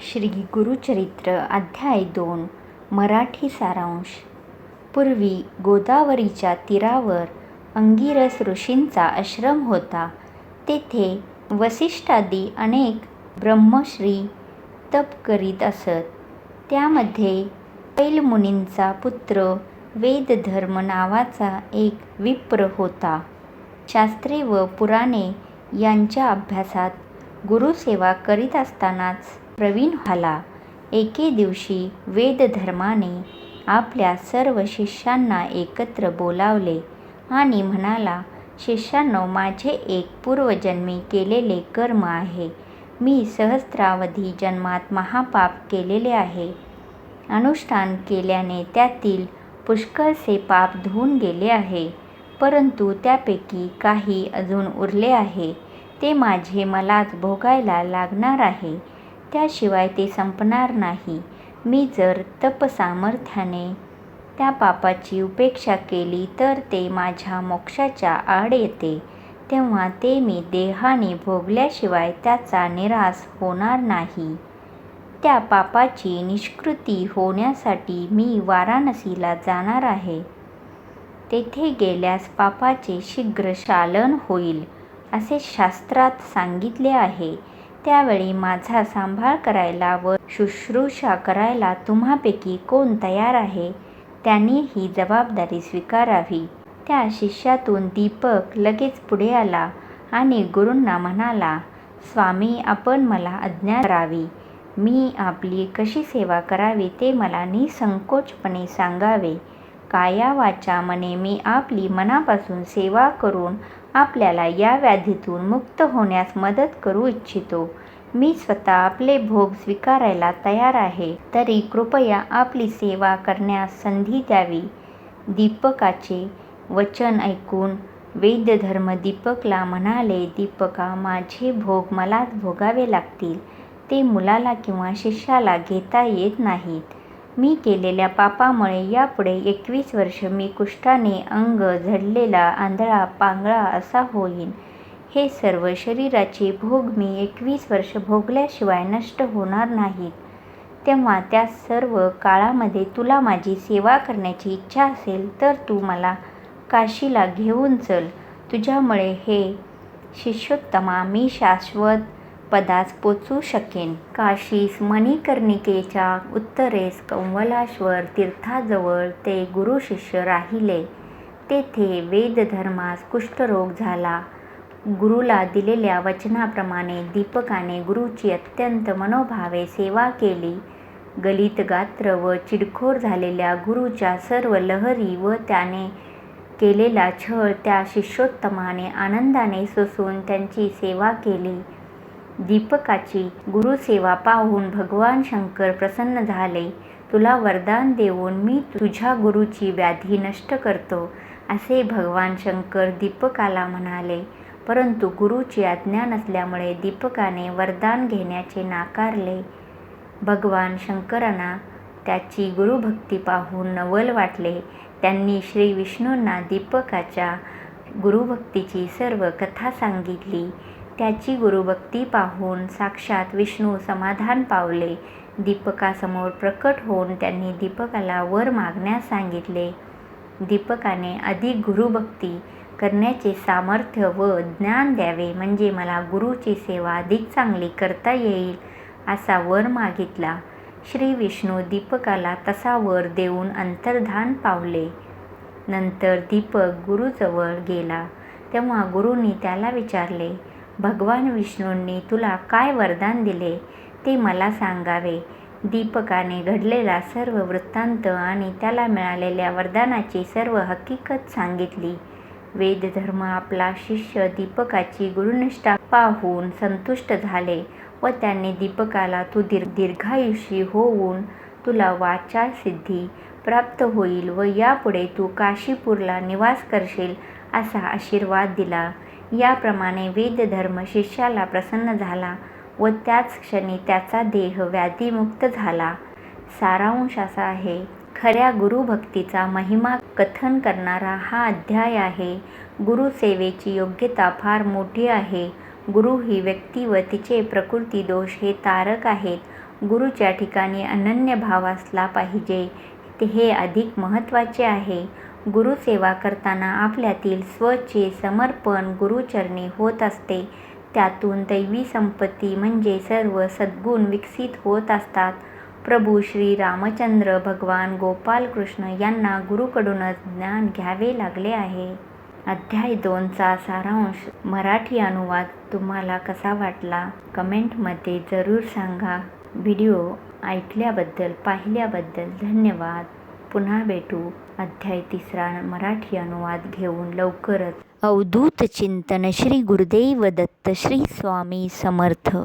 श्री गुरुचरित्र अध्याय दोन मराठी सारांश पूर्वी गोदावरीच्या तीरावर अंगिरस ऋषींचा आश्रम होता. तेथे वसिष्ठादी अनेक ब्रह्मश्री तप करीत असत. त्यामध्ये पैलमुनींचा पुत्र वेदधर्म नावाचा एक विप्र होता. शास्त्रे व पुराणे यांच्या अभ्यासात गुरुसेवा करीत असतानाच प्रवीण व्हाला एके दिवशी वेदधर्माने आपल्या सर्व शिष्यांना एकत्र बोलावले आणि म्हणाला, शिष्यांनो, माझे एक पूर्वजन्मी केलेले कर्म आहे. मी सहस्रावधी जन्मात महापाप केलेले आहे. अनुष्ठान केल्याने त्यातील पुष्कळसे पाप धुऊन गेले आहे. परंतु त्यापैकी काही अजून उरले आहे. ते माझे मलाच भोगायला लागणार आहे. त्याशिवाय ते संपणार नाही. मी जर तपसामर्थ्याने त्या पापाची उपेक्षा केली तर ते माझ्या मोक्षाच्या आड येते. तेव्हा ते मी देहाने भोगल्याशिवाय त्याचा निराश होणार नाही. त्या पापाची निष्कृती होण्यासाठी मी वाराणसीला जाणार आहे. तेथे गेल्यास पापाचे शीघ्र शालन होईल, असे शास्त्रात सांगितले आहे. त्यावेळी माझा सांभाळ करायला व शुश्रूषा करायला तुम्हापैकी कोण तयार आहे, त्याने ही जबाबदारी स्वीकारावी. त्या शिष्यातून दीपक लगेच पुढे आला आणि गुरूंना म्हणाला, स्वामी, आपण मला आज्ञा करावी. मी आपली कशी सेवा करावी ते मला निःसंकोचपणे सांगावे. काया वाचा मने मी आपली मनापासून सेवा करून आपल्याला या व्याधीतून मुक्त होण्यास मदत करू इच्छितो. मी स्वतः आपले भोग स्वीकारायला तयार आहे. तरी कृपया आपली सेवा करण्यास संधी द्यावी. दीपकाचे वचन ऐकून वेदधर्म दीपकला म्हणाले, दीपका, माझे भोग मलाच भोगावे लागतील. ते मुलाला किंवा शिष्याला घेता येत नाहीत. मी केलेल्या पापामुळे यापुढे एकवीस वर्ष मी कुष्ठाने अंग झडलेला, आंधळा पांगळा असा होईन. हे सर्व शरीराचे भोग मी एकवीस वर्ष भोगल्याशिवाय नष्ट होणार नाहीत. तेव्हा त्या सर्व काळामध्ये तुला माझी सेवा करण्याची इच्छा असेल तर तू मला काशीला घेऊन चल. तुझ्यामुळे हे शिष्योत्तमा मी शाश्वत पदास पोचू शकेन. काशीस मणिकर्णिकेच्या उत्तरेस कंवलाश्वर तीर्थाजवळ ते गुरुशिष्य राहिले. तेथे वेदधर्मास कुष्ठरोग झाला. गुरुला दिलेल्या वचनाप्रमाणे दीपकाने गुरुची अत्यंत मनोभावे सेवा केली. गलितगात्र व चिडखोर झालेल्या गुरुच्या सर्व लहरी व त्याने केलेला छळ त्या शिष्योत्तमाने आनंदाने सोसून त्यांची सेवा केली. दीपकाची गुरुसेवा पाहून भगवान शंकर प्रसन्न झाले. तुला वरदान देऊन मी तुझ्या गुरूची व्याधी नष्ट करतो, असे भगवान शंकर दीपकाला म्हणाले. परंतु गुरूची आज्ञा नसल्यामुळे दीपकाने वरदान घेण्याचे नाकारले. भगवान शंकरांना त्याची गुरुभक्ती पाहून नवल वाटले. त्यांनी श्रीविष्णूंना दीपकाच्या गुरुभक्तीची सर्व कथा सांगितली. त्याची गुरुभक्ती पाहून साक्षात विष्णू समाधान पावले. दीपकासमोर प्रकट होऊन त्यांनी दीपकाला वर मागण्यास सांगितले. दीपकाने अधिक गुरुभक्ती करण्याचे सामर्थ्य व ज्ञान द्यावे, म्हणजे मला गुरुची सेवा अधिक चांगली करता येईल, असा वर मागितला. श्रीविष्णू दीपकाला तसा वर देऊन अंतर्धान पावले. नंतर दीपक गुरुजवळ गेला. तेव्हा गुरुंनी त्याला विचारले, भगवान विष्णूंनी तुला काय वरदान दिले, ते मला सांगावे. दीपकाने घडलेला सर्व वृत्तांत आणि त्याला मिळालेल्या वरदानाची सर्व हकीकत सांगितली. वेदधर्म आपला शिष्य दीपकाची गुरुनिष्ठा पाहून संतुष्ट झाले व त्यांनी दीपकाला तू दीर् दीर्घायुषी होऊन तुला वाचासिद्धी प्राप्त होईल व यापुढे तू काशीपूरला निवास करशील, असा आशीर्वाद दिला. याप्रमाणे वेदधर्म शिष्याला प्रसन्न झाला व त्याच क्षणी त्याचा देह व्याधीमुक्त झाला. सारांश असा आहे, खऱ्या गुरुभक्तीचा महिमा कथन करणारा हा अध्याय आहे. गुरुसेवेची योग्यता फार मोठी आहे. गुरु ही व्यक्ती व तिचे प्रकृती दोष हे तारक आहेत गुरुच्या ठिकाणी अनन्य भाव असला पाहिजे ते हे अधिक महत्त्वाचे आहे गुरुसेवा करताना आपल्यातील स्वचे समर्पण गुरुचरणी होत असते. त्यातून दैवी संपत्ती म्हणजे सर्व सद्गुण विकसित होत असतात. प्रभू श्री रामचंद्र भगवान गोपाल कृष्ण यांना गुरुकडूनच ज्ञान घ्यावे लागले आहे. अध्याय दोनचा सारांश मराठी अनुवाद तुम्हाला कसा वाटला? कमेंटमध्ये जरूर सांगा. व्हिडिओ ऐकल्याबद्दल पाहिल्याबद्दल धन्यवाद. पुन्हा भेटू. अध्याय तिसरा मराठी अनुवाद घेऊन लवकरच. अवधूत चिंतन श्री गुरुदेव दत्त श्री स्वामी समर्थ.